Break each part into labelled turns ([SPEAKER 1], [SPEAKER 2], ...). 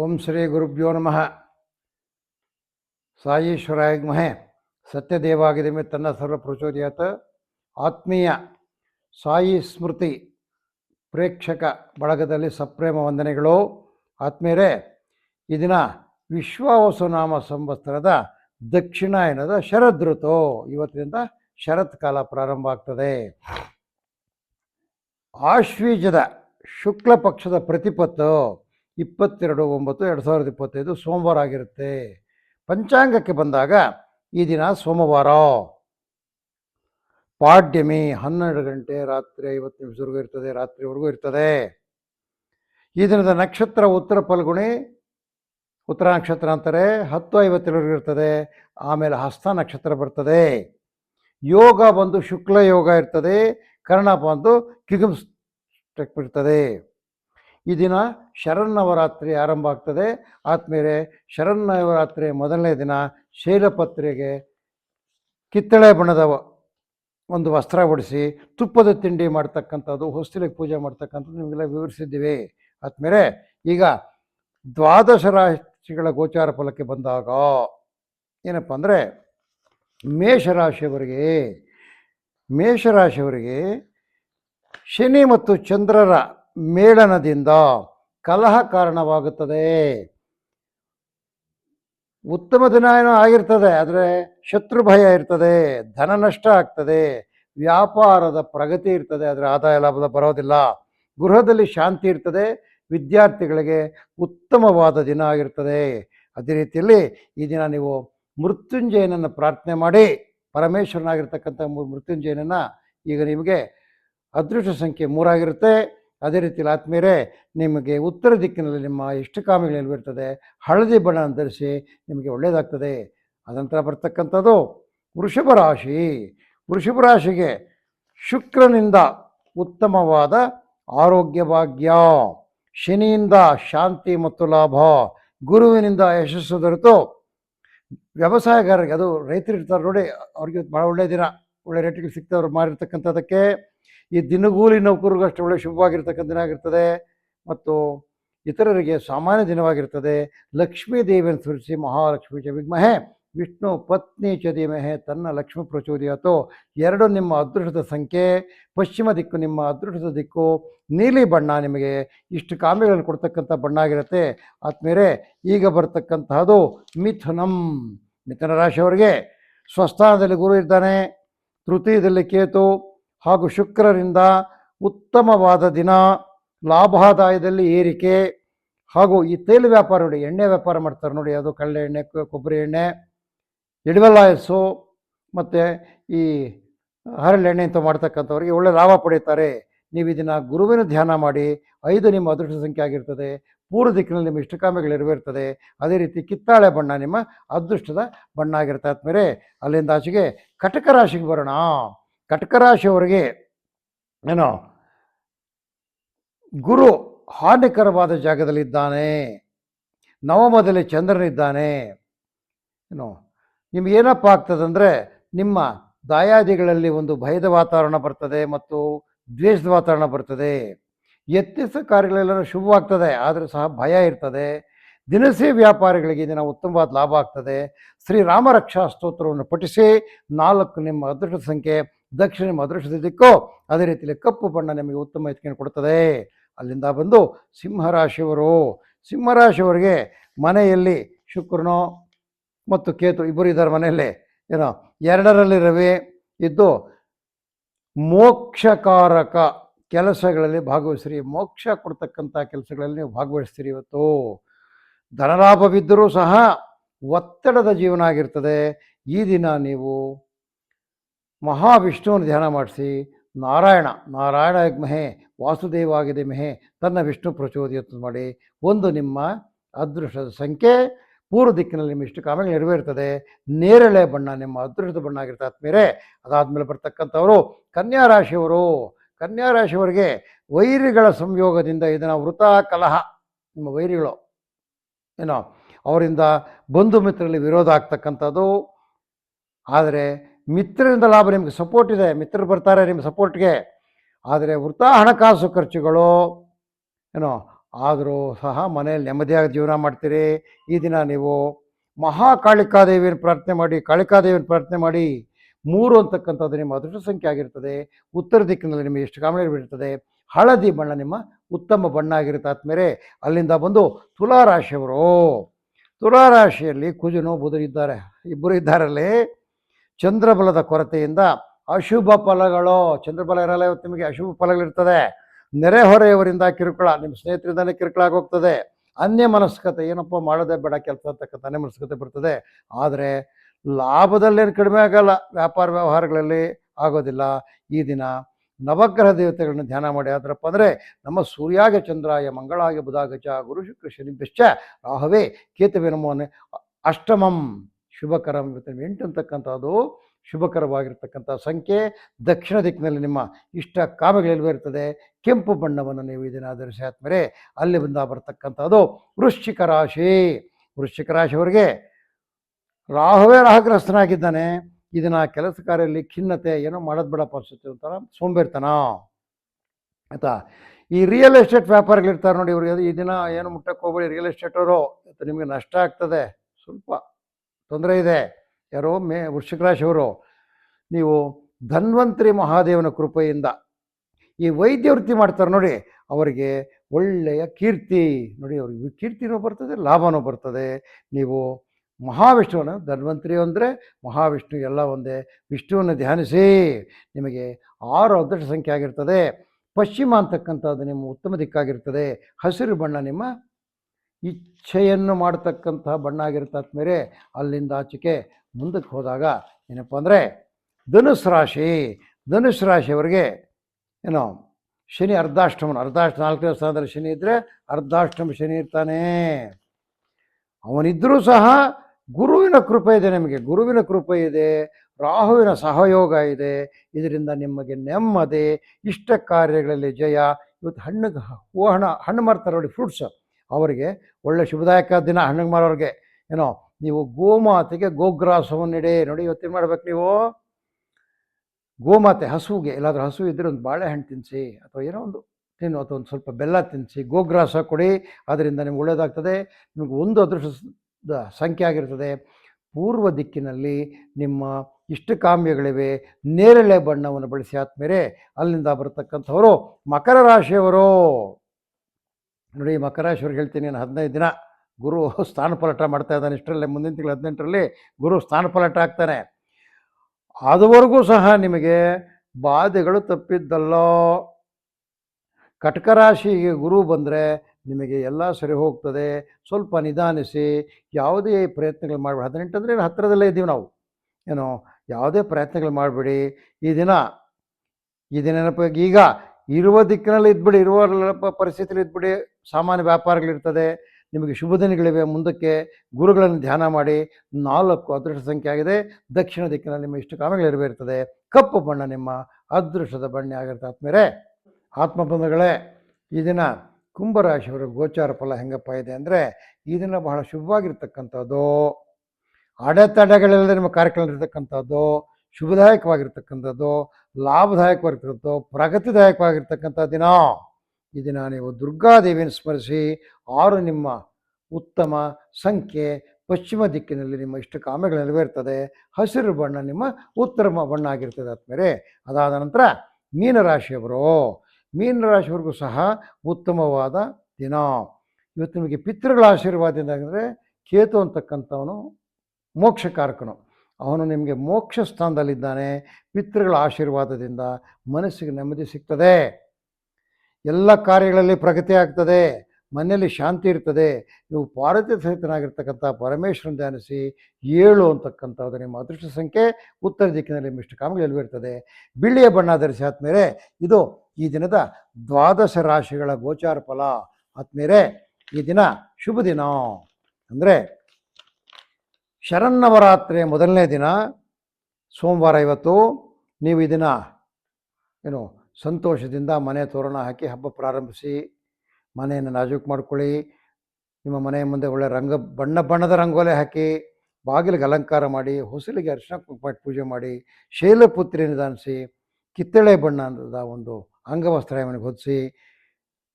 [SPEAKER 1] ಓಂ ಶ್ರೀ ಗುರುಭ್ಯೋ ನಮಃ. ಸಾಯೀಶ್ವರಾಯ ಮಹೆ. ಸತ್ಯದೇವಾಗಿದೆಮೆ ತನ್ನ ಸರ್ವ ಪ್ರಚೋದಯಾತ. ಆತ್ಮೀಯ ಸಾಯಿ ಸ್ಮೃತಿ ಪ್ರೇಕ್ಷಕ ಬಳಗದಲ್ಲಿ ಸಪ್ರೇಮ ವಂದನೆಗಳು. ಆತ್ಮೀಯರೇ, ಈ ದಿನ ವಿಶ್ವಾವಸುನಾಮ ಸಂವತ್ಸರದ ದಕ್ಷಿಣಾಯನದ ಋತು ಇವತ್ತಿನಿಂದ ಶರತ್ ಕಾಲ ಪ್ರಾರಂಭ ಆಗ್ತದೆ. ಆಶ್ವೀಜದ ಶುಕ್ಲ ಪಕ್ಷದ ಪ್ರತಿಪತ್ತು. ಇಪ್ಪತ್ತೆರಡು, ಒಂಬತ್ತು, ಎರಡು ಸಾವಿರದ ಇಪ್ಪತ್ತೈದು ಸೋಮವಾರ ಆಗಿರುತ್ತೆ. ಪಂಚಾಂಗಕ್ಕೆ ಬಂದಾಗ ಈ ದಿನ ಸೋಮವಾರ. ಪಾಡ್ಯಮಿ ಹನ್ನೆರಡು ಗಂಟೆ ರಾತ್ರಿ ಐವತ್ತು ನಿಮಿಷವರೆಗೂ ಇರ್ತದೆ, ರಾತ್ರಿವರೆಗೂ ಇರ್ತದೆ. ಈ ದಿನದ ನಕ್ಷತ್ರ ಉತ್ತರ ಫಲ್ಗುಣಿ, ಉತ್ತರ ನಕ್ಷತ್ರ ಅಂತಾರೆ, ಹತ್ತು ಐವತ್ತೆರಡುವರೆಗೂ ಇರ್ತದೆ. ಆಮೇಲೆ ಹಸ್ತ ನಕ್ಷತ್ರ ಬರ್ತದೆ. ಯೋಗ ಬಂದು ಶುಕ್ಲ ಯೋಗ ಇರ್ತದೆ. ಕರ್ಣ ಬಂದು ಟೆಕ್ ಇರ್ತದೆ ಈ ದಿನ ಶರನ್ನವರಾತ್ರಿ ಆರಂಭ ಆಗ್ತದೆ. ಆದ್ಮೇಲೆ ಶರನ್ನವರಾತ್ರಿ ಮೊದಲನೇ ದಿನ ಶೈಲಪತ್ರೆಗೆ ಕಿತ್ತಳೆ ಬಣ್ಣದ ಒಂದು ವಸ್ತ್ರ ಹೊಡಿಸಿ ತುಪ್ಪದ ತಿಂಡಿ ಮಾಡ್ತಕ್ಕಂಥದ್ದು ಹೊಸ್ತಿಲಿಗೆ ಪೂಜೆ ಮಾಡ್ತಕ್ಕಂಥದ್ದು ನಿಮಗೆಲ್ಲ ವಿವರಿಸಿದ್ದೀವಿ. ಆದ್ಮೇಲೆ ಈಗ ದ್ವಾದಶ ರಾಶಿಗಳ ಗೋಚಾರ ಫಲಕ್ಕೆ ಬಂದಾಗ ಏನಪ್ಪ ಅಂದರೆ ಮೇಷರಾಶಿಯವರಿಗೆ ಮೇಷರಾಶಿಯವರಿಗೆ ಶನಿ ಮತ್ತು ಚಂದ್ರರ ಮೇಳನದಿಂದ ಕಲಹ ಕಾರಣವಾಗುತ್ತದೆ. ಉತ್ತಮ ದಿನ ಏನೋ ಆಗಿರ್ತದೆ, ಆದರೆ ಶತ್ರು ಭಯ ಇರ್ತದೆ, ಧನ ನಷ್ಟ ಆಗ್ತದೆ, ವ್ಯಾಪಾರದ ಪ್ರಗತಿ ಇರ್ತದೆ, ಆದರೆ ಆದಾಯ ಲಾಭದ ಬರೋದಿಲ್ಲ. ಗೃಹದಲ್ಲಿ ಶಾಂತಿ ಇರ್ತದೆ, ವಿದ್ಯಾರ್ಥಿಗಳಿಗೆ ಉತ್ತಮವಾದ ದಿನ ಆಗಿರ್ತದೆ. ಅದೇ ರೀತಿಯಲ್ಲಿ ಈ ದಿನ ನೀವು ಮೃತ್ಯುಂಜಯನನ್ನು ಪ್ರಾರ್ಥನೆ ಮಾಡಿ, ಪರಮೇಶ್ವರನಾಗಿರ್ತಕ್ಕಂಥ ಮೃತ್ಯುಂಜಯನನ್ನು ಈಗ ನಿಮಗೆ ಅದೃಷ್ಟ ಸಂಖ್ಯೆ ಮೂರಾಗಿರುತ್ತೆ. ಅದೇ ರೀತಿಯಲ್ಲಿ ಆತ್ಮೀಯರೇ, ನಿಮಗೆ ಉತ್ತರ ದಿಕ್ಕಿನಲ್ಲಿ ನಿಮ್ಮ ಇಷ್ಟಕಾಮಿಗಳು ನೆರವೇರ್ತದೆ ಹಳದಿ ಬಣ್ಣ ಧರಿಸಿ ನಿಮಗೆ ಒಳ್ಳೆಯದಾಗ್ತದೆ. ಅದಂತರ ಬರ್ತಕ್ಕಂಥದ್ದು ವೃಷಭ ರಾಶಿ. ವೃಷಭ ರಾಶಿಗೆ ಶುಕ್ರನಿಂದ ಉತ್ತಮವಾದ ಆರೋಗ್ಯ ಭಾಗ್ಯ. ಶನಿಯಿಂದ ಶಾಂತಿ ಮತ್ತು ಲಾಭ. ಗುರುವಿನಿಂದ ಯಶಸ್ಸು ದೊರೆತು. ವ್ಯವಸಾಯಗಾರರಿಗೆ ಅದು ರೈತರು ಇರ್ತಾರೆ ನೋಡಿ, ಅವ್ರಿಗೆ ಭಾಳ ಒಳ್ಳೆಯ ದಿನ ಒಳ್ಳೆ ರೇಟಿಗೆ ಸಿಗ್ತವ್ರು ಮಾರಿರ್ತಕ್ಕಂಥದ್ದಕ್ಕೆ ಈ ದಿನಗೂಲಿ ನೌಕರಿಗೂ ಅಷ್ಟು ಒಳ್ಳೆ ಶುಭವಾಗಿರ್ತಕ್ಕಂಥ ದಿನ ಆಗಿರ್ತದೆ. ಮತ್ತು ಇತರರಿಗೆ ಸಾಮಾನ್ಯ ದಿನವಾಗಿರ್ತದೆ. ಲಕ್ಷ್ಮೀ ದೇವಿಯನ್ನು ಸ್ಮರಿಸಿ ಮಹಾಲಕ್ಷ್ಮಿ ಚ ವಿಗ್ಮಹೆ ವಿಷ್ಣು ಪತ್ನಿ ಚ ಧೀಮಹೆ. ತನ್ನ ಲಕ್ಷ್ಮಿ ಪ್ರಚೋದಯಾತೋ. ಎರಡು ನಿಮ್ಮ ಅದೃಷ್ಟದ ಸಂಖ್ಯೆ. ಪಶ್ಚಿಮ ದಿಕ್ಕು ನಿಮ್ಮ ಅದೃಷ್ಟದ ದಿಕ್ಕು. ನೀಲಿ ಬಣ್ಣ ನಿಮಗೆ ಇಷ್ಟು ಕಾಮ್ಯಗಳನ್ನು ಕೊಡ್ತಕ್ಕಂಥ ಬಣ್ಣ ಆಗಿರುತ್ತೆ. ಆದ್ಮೇಲೆ ಈಗ ಬರ್ತಕ್ಕಂತಹದು ಮಿಥುನಂ. ಮಿಥುನ ರಾಶಿಯವರಿಗೆ ಸ್ವಸ್ಥಾನದಲ್ಲಿ ಗುರು ಇದ್ದಾನೆ. ತೃತೀಯದಲ್ಲಿ ಕೇತು. ಹಾಗೂ ಶುಕ್ರರಿಂದ ಉತ್ತಮವಾದ ದಿನ, ಲಾಭಾದಾಯದಲ್ಲಿ ಏರಿಕೆ ಹಾಗೂ ಈ ತೈಲ ವ್ಯಾಪಾರ ನೋಡಿ, ಎಣ್ಣೆ ವ್ಯಾಪಾರ ಮಾಡ್ತಾರೆ ನೋಡಿ, ಅದು ಕಳ್ಳೆ ಎಣ್ಣೆ ಕೊಬ್ಬರಿ ಎಣ್ಣೆ ಎಡವೆಲ್ಲಾಯಸ್ಸು ಮತ್ತು ಈ ಹರಳೆಣ್ಣೆ ಅಂತ ಮಾಡ್ತಕ್ಕಂಥವ್ರಿಗೆ ಒಳ್ಳೆ ಲಾಭ ಪಡೀತಾರೆ. ನೀವು ಇದನ್ನು ಗುರುವಿನ ಧ್ಯಾನ ಮಾಡಿ, ಐದು ನಿಮ್ಮ ಅದೃಷ್ಟ ಸಂಖ್ಯೆ ಆಗಿರ್ತದೆ, ಪೂರ್ವ ದಿಕ್ಕಿನಲ್ಲಿ ನಿಮ್ಮ ಇಷ್ಟಕಾಮಿಗಳು ನೆರವೇರ್ತದೆ, ಅದೇ ರೀತಿ ಕಿತ್ತಾಳೆ ಬಣ್ಣ ನಿಮ್ಮ ಅದೃಷ್ಟದ ಬಣ್ಣ ಆಗಿರುತ್ತೆ ಆದ್ಮೇಲೆ ಅಲ್ಲಿಂದ ಆಚೆಗೆ ಕಟಕ ರಾಶಿಗೆ ಬರೋಣ. ಕಟಕ ಅವರಿಗೆ ಏನೋ ಗುರು ಹಾನಿಕರವಾದ ಜಾಗದಲ್ಲಿದ್ದಾನೆ, ನವಮದಲ್ಲಿ ಚಂದ್ರನಿದ್ದಾನೆ, ಏನು ನಿಮ್ಗೆ ಏನಪ್ಪ ಆಗ್ತದಂದರೆ ನಿಮ್ಮ ದಾಯಾದಿಗಳಲ್ಲಿ ಒಂದು ಭಯದ ವಾತಾವರಣ ಬರ್ತದೆ ಮತ್ತು ದ್ವೇಷದ ವಾತಾವರಣ ಬರ್ತದೆ. ಎತ್ತಿಸ ಕಾರ್ಯಗಳೆಲ್ಲರೂ ಶುಭವಾಗ್ತದೆ, ಆದರೂ ಸಹ ಭಯ ಇರ್ತದೆ. ದಿನಸಿ ವ್ಯಾಪಾರಿಗಳಿಗೆ ಇದನ್ನು ಉತ್ತಮವಾದ ಲಾಭ ಆಗ್ತದೆ. ಶ್ರೀರಾಮರಕ್ಷಾ ಸ್ತೋತ್ರವನ್ನು ಪಠಿಸಿ ನಾಲ್ಕು ನಿಮ್ಮ ಅದೃಷ್ಟ ಸಂಖ್ಯೆ ದಕ್ಷಿಣ ಅದೃಷ್ಟದ ದಿಕ್ಕು ಅದೇ ರೀತಿಯಲ್ಲಿ ಕಪ್ಪು ಬಣ್ಣ ನಿಮಗೆ ಉತ್ತಮ ಎತ್ಕೊಂಡು ಕೊಡ್ತದೆ ಅಲ್ಲಿಂದ ಬಂದು ಸಿಂಹರಾಶಿಯವರು, ಸಿಂಹರಾಶಿಯವರಿಗೆ ಮನೆಯಲ್ಲಿ ಶುಕ್ರನೋ ಮತ್ತು ಕೇತು ಇಬ್ಬರು ಇದ್ದಾರೆ ಮನೆಯಲ್ಲಿ. ಏನೋ ಎರಡರಲ್ಲಿ ರವಿ ಇದ್ದು ಮೋಕ್ಷಕಾರಕ ಕೆಲಸಗಳಲ್ಲಿ ಭಾಗವಹಿಸ್ರಿ. ಮೋಕ್ಷ ಕೊಡ್ತಕ್ಕಂಥ ಕೆಲಸಗಳಲ್ಲಿ ನೀವು ಭಾಗವಹಿಸ್ತೀರಿ ಇವತ್ತು. ಧನಲಾಭವಿದ್ದರೂ ಸಹ ಒತ್ತಡದ ಜೀವನ ಆಗಿರ್ತದೆ. ಈ ದಿನ ನೀವು ಮಹಾವಿಷ್ಣುವನ್ನು ಧ್ಯಾನ ಮಾಡಿಸಿ, ನಾರಾಯಣ ನಾರಾಯಣ ಮಹೆ ವಾಸುದೇವಾಗಿದೆ ಮಹೆ, ತನ್ನ ವಿಷ್ಣು ಪ್ರಚೋದಯತ್ನ ಮಾಡಿ, ಒಂದು ನಿಮ್ಮ ಅದೃಷ್ಟದ ಸಂಖ್ಯೆ ಪೂರ್ವ ದಿಕ್ಕಿನಲ್ಲಿ ನಿಮ್ಮ ಇಷ್ಟು ಕಾಮಗಳು ನೆರವೇರ್ತದೆ, ನೇರಳೆ ಬಣ್ಣ ನಿಮ್ಮ ಅದೃಷ್ಟದ ಬಣ್ಣ ಆಗಿರ್ತದೆ ಆದ್ಮೇಲೆ ಅದಾದಮೇಲೆ ಬರ್ತಕ್ಕಂಥವರು ಕನ್ಯಾ ರಾಶಿಯವರು ಕನ್ಯಾ ರಾಶಿಯವರಿಗೆ ವೈರಿಗಳ ಸಂಯೋಗದಿಂದ ಇದನ್ನು ವೃತ ಕಲಹ, ನಿಮ್ಮ ವೈರಿಗಳು. ಏನೋ, ಅವರಿಂದ ಬಂಧು ಮಿತ್ರರಲ್ಲಿ ವಿರೋಧ ಆಗ್ತಕ್ಕಂಥದ್ದು. ಆದರೆ ಮಿತ್ರರಿಂದ ಲಾಭ ನಿಮಗೆ ಸಪೋರ್ಟ್ ಇದೆ. ಮಿತ್ರರು ಬರ್ತಾರೆ ನಿಮ್ಮ ಸಪೋರ್ಟ್ಗೆ ಆದರೆ ವೃತ್ತ ಹಣಕಾಸು ಖರ್ಚುಗಳು, ಏನೋ, ಆದರೂ ಸಹ ಮನೆಯಲ್ಲಿ ನೆಮ್ಮದಿಯಾಗಿ ಜೀವನ ಮಾಡ್ತೀರಿ. ಈ ದಿನ ನೀವು ಮಹಾಕಾಳಿಕಾದೇವಿಯನ್ನು ಪ್ರಾರ್ಥನೆ ಮಾಡಿ, ಕಾಳಿಕಾದೇವಿಯನ್ನು ಪ್ರಾರ್ಥನೆ ಮಾಡಿ, ಮೂರು ಅಂತಕ್ಕಂಥದ್ದು ನಿಮ್ಮ ಅದೃಷ್ಟ ಸಂಖ್ಯೆ ಆಗಿರ್ತದೆ. ಉತ್ತರ ದಿಕ್ಕಿನಲ್ಲಿ ನಿಮಗೆ ಎಷ್ಟು ಕಾಮಣಿ ಬೀಳ್ತದೆ ಹಳದಿ ಬಣ್ಣ ನಿಮ್ಮ ಉತ್ತಮ ಬಣ್ಣ ಆಗಿರುತ್ತೆ. ಆದ್ಮೇಲೆ ಅಲ್ಲಿಂದ ಬಂದು ತುಲಾರಾಶಿಯವರು. ತುಲಾರಾಶಿಯಲ್ಲಿ ಕುಜನು ಬುಧರು ಇದ್ದಾರೆ ಇಬ್ಬರು ಇದ್ದಾರಲ್ಲಿ. ಚಂದ್ರಬಲದ ಕೊರತೆಯಿಂದ ಅಶುಭ ಫಲಗಳು, ಚಂದ್ರಬಲ ಇರಲ್ಲ ಇವತ್ತು ನಿಮಗೆ, ಅಶುಭ ಫಲಗಳಿರ್ತದೆ. ನೆರೆಹೊರೆಯವರಿಂದ ಕಿರುಕುಳ, ನಿಮ್ಮ ಸ್ನೇಹಿತರಿಂದಾನೇ ಕಿರುಕುಳ ಆಗೋಗ್ತದೆ. ಅನ್ಯ ಮನಸ್ಕತೆ, ಏನಪ್ಪ ಮಾಡೋದೇ ಬೇಡ, ಕೆಲಸ ಅಂತಕ್ಕಂಥ ಅನ್ಯ ಮನಸ್ಕತೆ ಬರ್ತದೆ. ಆದರೆ ಲಾಭದಲ್ಲೇನು ಕಡಿಮೆ ಆಗಲ್ಲ, ವ್ಯಾಪಾರ ವ್ಯವಹಾರಗಳಲ್ಲಿ ಆಗೋದಿಲ್ಲ. ಈ ದಿನ ನವಗ್ರಹ ದೇವತೆಗಳನ್ನು ಧ್ಯಾನ ಮಾಡಿ ಆದ್ರಪ್ಪ ಅಂದರೆ ನಮ್ಮ ಸೂರ್ಯಾಗ ಚಂದ್ರಾಯ, ಮಂಗಳಾಗ ಬುಧಾಗಚ ಗುರು ಶುಕ್ರ ಶನಿಭ್ಯಶ್ಚ, ರಾಹವೇ ಕೇತುವೆ ನಮೋನೆ ಅಷ್ಟಮಂ. ಶುಭಕರಂ ಎಂಟು ಅಂತಕ್ಕಂಥದ್ದು ಶುಭಕರವಾಗಿರ್ತಕ್ಕಂಥ ಸಂಖ್ಯೆ. ದಕ್ಷಿಣ ದಿಕ್ಕಿನಲ್ಲಿ ನಿಮ್ಮ ಇಷ್ಟ ಕಾಮಗಳು ಇರ್ತದೆ. ಕೆಂಪು ಬಣ್ಣವನ್ನು ನೀವು ಇದನ್ನು ಆಧರಿಸಿ ಆದ್ಮೇಲೆ ಅಲ್ಲಿ ಬಂದ ಬರ್ತಕ್ಕಂಥದ್ದು ವೃಶ್ಚಿಕ ರಾಶಿ. ವೃಶ್ಚಿಕ ರಾಶಿಯವರಿಗೆ ರಾಹುವೇ ರಾಹಗ್ರಸ್ತನಾಗಿದ್ದಾನೆ. ಇದನ್ನ ಕೆಲಸ ಕಾರ್ಯದಲ್ಲಿ ಖಿನ್ನತೆ ಏನೋ ಮಾಡೋದು ಬೇಡಪ್ಪ ಅನ್ಸುತ್ತೆ ಒಂಥರ ಸೋಂಬೇರ್ತನ. ಆಯ್ತಾ? ಈ ರಿಯಲ್ ಎಸ್ಟೇಟ್ ವ್ಯಾಪಾರಿಗಳಿರ್ತಾರೆ ನೋಡಿ ಇವ್ರಿಗೆ ಈ ದಿನ ಏನು ಮುಟ್ಟಕ್ಕೆ ಹೋಗ್ಬೇಡಿ. ರಿಯಲ್ ಎಸ್ಟೇಟ್ ಅವರು ನಿಮಗೆ ನಷ್ಟ ಆಗ್ತದೆ. ಸ್ವಲ್ಪ ತೊಂದರೆ ಇದೆ. ಯಾರೋ ಮೇ ವೃಶ್ಚಿಕ ರಾಶಿಯವರು, ನೀವು ಧನ್ವಂತರಿ ಮಹಾದೇವನ ಕೃಪೆಯಿಂದ ಈ ವೈದ್ಯ ವೃತ್ತಿ ಮಾಡ್ತಾರೆ ನೋಡಿ, ಅವರಿಗೆ ಒಳ್ಳೆಯ ಕೀರ್ತಿ ನೋಡಿ, ಅವ್ರಿಗೆ ಕೀರ್ತಿನೂ ಬರ್ತದೆ ಲಾಭನೂ ಬರ್ತದೆ. ನೀವು ಮಹಾವಿಷ್ಣುವನ ಧನ್ವಂತರಿ ಅಂದರೆ ಮಹಾವಿಷ್ಣು ಎಲ್ಲ ಒಂದೇ, ವಿಷ್ಣುವನ್ನು ಧ್ಯಾನಿಸಿ, ನಿಮಗೆ ಆರು ಅದೃಷ್ಟ ಸಂಖ್ಯೆ ಆಗಿರ್ತದೆ. ಪಶ್ಚಿಮ ಅಂತಕ್ಕಂಥದ್ದು ನಿಮ್ಮ ಉತ್ತಮ ದಿಕ್ಕಾಗಿರ್ತದೆ. ಹಸಿರು ಬಣ್ಣ ನಿಮ್ಮ ಇಚ್ಛೆಯನ್ನು ಮಾಡ್ತಕ್ಕಂತಹ ಬಣ್ಣ ಆಗಿರುತ್ತೆ ಮೇಲೆ ಅಲ್ಲಿಂದ ಆಚೆಗೆ ಮುಂದಕ್ಕೆ ಹೋದಾಗ ಏನಪ್ಪ ಅಂದರೆ ಧನುಸ್ ರಾಶಿ, ಧನುಸ್ ರಾಶಿಯವರಿಗೆ ಏನೋ ಶನಿ ಅರ್ಧಾಷ್ಟಮನ, ಅರ್ಧಾಷ್ಟ ನಾಲ್ಕನೇ ಸ್ಥಾನದಲ್ಲಿ ಶನಿ ಇದ್ದರೆ ಅರ್ಧಾಷ್ಟಮ ಶನಿ ಇರ್ತಾನೆ. ಅವನಿದ್ದರೂ ಸಹ ಗುರುವಿನ ಕೃಪೆ ಇದೆ ನಿಮಗೆ, ಗುರುವಿನ ಕೃಪೆ ಇದೆ, ರಾಹುವಿನ ಸಹಯೋಗ ಇದೆ, ಇದರಿಂದ ನಿಮಗೆ ನೆಮ್ಮದಿ, ಇಷ್ಟ ಕಾರ್ಯಗಳಲ್ಲಿ ಜಯ. ಇವತ್ತು ಹಣ್ಣಿಗೆ ಹೂವು, ಹಣ, ಹಣ್ಣು ಮಾರ್ತಾರೆ ನೋಡಿ ಫ್ರೂಟ್ಸ್ ಅವರಿಗೆ ಒಳ್ಳೆ ಶುಭದಾಯಕ ದಿನ. ಹಣ್ಣಿಗೆ ಮಾರೋರಿಗೆ ಏನೋ, ನೀವು ಗೋಮಾತೆಗೆ ಗೋಗ್ರಾಸವನ್ನಿಡೆ. ನೋಡಿ ಇವತ್ತೇನು ಮಾಡ್ಬೇಕು ನೀವು? ಗೋಮಾತೆ ಹಸುವಿಗೆ ಇಲ್ಲಾದರೂ ಹಸು ಇದ್ದರೆ ಒಂದು ಬಾಳೆಹಣ್ಣು ತಿನ್ನಿಸಿ ಅಥವಾ ಏನೋ ಒಂದು ತಿನ್ನು, ಅಥವಾ ಒಂದು ಸ್ವಲ್ಪ ಬೆಲ್ಲ ತಿನ್ನಿಸಿ ಗೋಗ್ರಾಸ ಕೊಡಿ. ಅದರಿಂದ ನಿಮ್ಗೆ ಒಳ್ಳೆಯದಾಗ್ತದೆ ನಿಮಗೆ ಒಂದು ಅದೃಷ್ಟದ ಸಂಖ್ಯೆ ಆಗಿರ್ತದೆ. ಪೂರ್ವ ದಿಕ್ಕಿನಲ್ಲಿ ನಿಮ್ಮ ಇಷ್ಟು ಕಾಮ್ಯಗಳಿವೆ. ನೇರಳೆ ಬಣ್ಣವನ್ನು ಬಳಸಿ ಆದ್ಮೇಲೆ ಅಲ್ಲಿಂದ ಬರತಕ್ಕಂಥವರು ಮಕರ ರಾಶಿಯವರು. ನೋಡಿ ಮಕರ ರಾಶಿಯವ್ರಿಗೆ ಹೇಳ್ತೀನಿ ನಾನು ಹದಿನೈದು ದಿನ ಗುರು ಸ್ಥಾನಪಲಟ ಮಾಡ್ತಾ ಇದ್ದಾನೆ. ಇಷ್ಟರಲ್ಲೇ ಮುಂದಿನ ತಿಂಗಳು ಹದಿನೆಂಟರಲ್ಲಿ ಗುರು ಸ್ಥಾನಪಲಟ ಆಗ್ತಾನೆ. ಅದುವರೆಗೂ ಸಹ ನಿಮಗೆ ಬಾಧೆಗಳು ತಪ್ಪಿದ್ದಲ್ಲೋ. ಕಟಕ ರಾಶಿಗೆ ಗುರು ಬಂದರೆ ನಿಮಗೆ ಎಲ್ಲ ಸರಿ ಹೋಗ್ತದೆ. ಸ್ವಲ್ಪ ನಿಧಾನಿಸಿ, ಯಾವುದೇ ಪ್ರಯತ್ನಗಳು ಮಾಡಬೇಡಿ. ಹದಿನೆಂಟು ಅಂದರೆ ಹತ್ತಿರದಲ್ಲೇ ಇದ್ದೀವಿ ನಾವು. ಏನೋ ಯಾವುದೇ ಪ್ರಯತ್ನಗಳು ಮಾಡಬೇಡಿ. ಈ ದಿನ ಈ ದಿನ ಏನಪ್ಪ, ಈಗ ಇರುವ ದಿಕ್ಕಿನಲ್ಲಿ ಇದ್ಬಿಡಿ, ಇರುವ ಪರಿಸ್ಥಿತಿಯಲ್ಲಿ ಇದ್ಬಿಡಿ, ಸಾಮಾನ್ಯ ವ್ಯಾಪಾರಗಳಿರ್ತದೆ, ನಿಮಗೆ ಶುಭ ದಿನಗಳಿವೆ, ಮುಂದಕ್ಕೆ ಗುರುಗಳನ್ನು ಧ್ಯಾನ ಮಾಡಿ, ನಾಲ್ಕು ಅದೃಷ್ಟ ಸಂಖ್ಯೆ ಆಗಿದೆ, ದಕ್ಷಿಣ ದಿಕ್ಕಿನಲ್ಲಿ ನಿಮ್ಮ ಇಷ್ಟು ಕಾಮಗಳಿರಬೇರ್ತದೆ ಕಪ್ಪು ಬಣ್ಣ ನಿಮ್ಮ ಅದೃಷ್ಟದ ಬಣ್ಣ ಆಗಿರುತ್ತೆ ಆತ್ಮ ಆತ್ಮಬಂಧುಗಳೇ, ಈ ದಿನ ಕುಂಭರಾಶಿಯವರ ಗೋಚಾರ ಫಲ ಹೆಂಗಪ್ಪ ಇದೆ ಅಂದರೆ, ಈ ದಿನ ಬಹಳ ಶುಭವಾಗಿರ್ತಕ್ಕಂಥದ್ದು. ಅಡೆತಡೆಗಳಿಲ್ಲದೆ ನಿಮ್ಮ ಕಾರ್ಯಕ್ರಮ ಇರತಕ್ಕಂಥದ್ದು ಶುಭದಾಯಕವಾಗಿರ್ತಕ್ಕಂಥದ್ದು ಲಾಭದಾಯಕವಾಗಿರ್ತಕ್ಕಂಥದ್ದು ಪ್ರಗತಿದಾಯಕವಾಗಿರ್ತಕ್ಕಂಥ ದಿನ. ಈ ದಿನ ನೀವು ದುರ್ಗಾದೇವಿಯನ್ನು ಸ್ಮರಿಸಿ, ಆರು ನಿಮ್ಮ ಉತ್ತಮ ಸಂಖ್ಯೆ ಪಶ್ಚಿಮ ದಿಕ್ಕಿನಲ್ಲಿ ನಿಮ್ಮ ಇಷ್ಟ ಕಾಮೆಗಳು ನೆರವೇರ್ತದೆ, ಹಸಿರು ಬಣ್ಣ ನಿಮ್ಮ ಉತ್ತರ ಬಣ್ಣ ಆಗಿರ್ತದೆ ಆದ್ಮೇಲೆ ಅದಾದ ನಂತರ ಮೀನರಾಶಿಯವರು, ಮೀನರಾಶಿಯವರೆಗೂ ಸಹ ಉತ್ತಮವಾದ ದಿನ. ಇವತ್ತು ನಿಮಗೆ ಪಿತೃಗಳ ಆಶೀರ್ವಾದದಿಂದ ಅಂದರೆ ಕೇತು ಅಂತಕ್ಕಂಥವನು ಮೋಕ್ಷಕಾರಕನು. ಅವನು ನಿಮಗೆ ಮೋಕ್ಷ ಸ್ಥಾನದಲ್ಲಿದ್ದಾನೆ, ಪಿತೃಗಳ ಆಶೀರ್ವಾದದಿಂದ ಮನಸ್ಸಿಗೆ ನೆಮ್ಮದಿ ಸಿಗ್ತದೆ. ಎಲ್ಲ ಕಾರ್ಯಗಳಲ್ಲಿ ಪ್ರಗತಿ ಆಗ್ತದೆ, ಮನೆಯಲ್ಲಿ ಶಾಂತಿ ಇರ್ತದೆ. ನೀವು ಪಾರ್ವತಿ ಸಹಿತನಾಗಿರ್ತಕ್ಕಂಥ ಪರಮೇಶ್ವರನ ಧ್ಯಾನಿಸಿ ಏಳು ಅಂತಕ್ಕಂಥದ್ದು ನಿಮ್ಮ ಅದೃಷ್ಟ ಸಂಖ್ಯೆ ಉತ್ತರ ದಿಕ್ಕಿನಲ್ಲಿ ಮಿಷ್ಟ ಕಾಮಗಳು ಇರ್ತದೆ ಬಿಳಿಯ ಬಣ್ಣ ಧರಿಸಿ ಆದ್ಮೇಲೆ ಇದು ಈ ದಿನದ ದ್ವಾದಶ ರಾಶಿಗಳ ಗೋಚಾರ ಫಲ. ಆದ್ಮೇಲೆ ಈ ದಿನ ಶುಭ ದಿನ. ಅಂದರೆ ಶರನ್ನವರಾತ್ರಿಯ ಮೊದಲನೇ ದಿನ, ಸೋಮವಾರ ಇವತ್ತು ನೀವು ಇದನ್ನು ದಿನ ಏನು ಸಂತೋಷದಿಂದ ಮನೆ ತೋರಣ ಹಾಕಿ ಹಬ್ಬ ಪ್ರಾರಂಭಿಸಿ, ಮನೆಯನ್ನು ನಾಜೂಕು ಮಾಡ್ಕೊಳ್ಳಿ, ನಿಮ್ಮ ಮನೆಯ ಮುಂದೆ ಒಳ್ಳೆ ರಂಗ, ಬಣ್ಣ ಬಣ್ಣದ ರಂಗೋಲೆ ಹಾಕಿ, ಬಾಗಿಲಿಗೆ ಅಲಂಕಾರ ಮಾಡಿ, ಹೊಸಲಿಗೆ ಅರಿಶಿನ ಪೂಜೆ ಮಾಡಿ, ಶೈಲಪುತ್ರಿ ನಿಧಾನಿಸಿ, ಕಿತ್ತಳೆ ಬಣ್ಣದ ಒಂದು ಅಂಗವಸ್ತ್ರ ಹೊದಿಸಿ,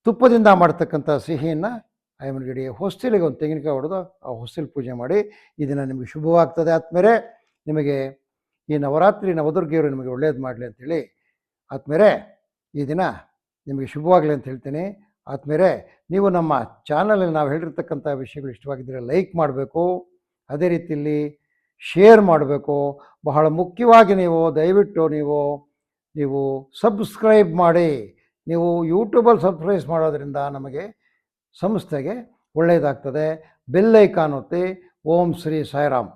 [SPEAKER 1] ತುಪ್ಪದಿಂದ ಮಾಡ್ತಕ್ಕಂಥ ಸಿಹಿಯನ್ನು ಆಯಮ್ಮನಗಡಿ ಹೊಸ್ತಿಲಿಗೆ ಒಂದು ತೆಂಗಿನಕಾಯಿ ಹೊಡೆದು ಆ ಹೊಸ್ತಿಲು ಪೂಜೆ ಮಾಡಿ, ಈ ನಿಮಗೆ ಶುಭವಾಗ್ತದೆ ಆದಮೇಲೆ ನಿಮಗೆ ಈ ನವರಾತ್ರಿ ನವದುರ್ಗಿಯವರು ನಿಮಗೆ ಒಳ್ಳೇದು ಮಾಡಲಿ ಅಂತೇಳಿ ಆದಮೇಲೆ ಈ ದಿನ ನಿಮಗೆ ಶುಭವಾಗಲಿ ಅಂತ ಹೇಳ್ತೀನಿ. ಆದಮೇಲೆ ನೀವು ನಮ್ಮ ಚಾನಲಲ್ಲಿ ನಾವು ಹೇಳಿರ್ತಕ್ಕಂಥ ವಿಷಯಗಳು ಇಷ್ಟವಾಗಿದ್ದರೆ ಲೈಕ್ ಮಾಡಬೇಕು, ಅದೇ ರೀತಿಯಲ್ಲಿ ಶೇರ್ ಮಾಡಬೇಕು. ಬಹಳ ಮುಖ್ಯವಾಗಿ ನೀವು ದಯವಿಟ್ಟು ನೀವು ನೀವು ಸಬ್ಸ್ಕ್ರೈಬ್ ಮಾಡಿ, ನೀವು ಯೂಟ್ಯೂಬಲ್ಲಿ ಸಬ್ಸ್ಕ್ರೈಬ್ ಮಾಡೋದ್ರಿಂದ ನಮಗೆ ಸಂಸ್ಥೆಗೆ ಒಳ್ಳೆಯದಾಗ್ತದೆ. ಬೆಲ್ಲೈ ಕಾಣುತ್ತೆ. ಓಂ ಶ್ರೀ ಸಾಯಿರಾಮ್.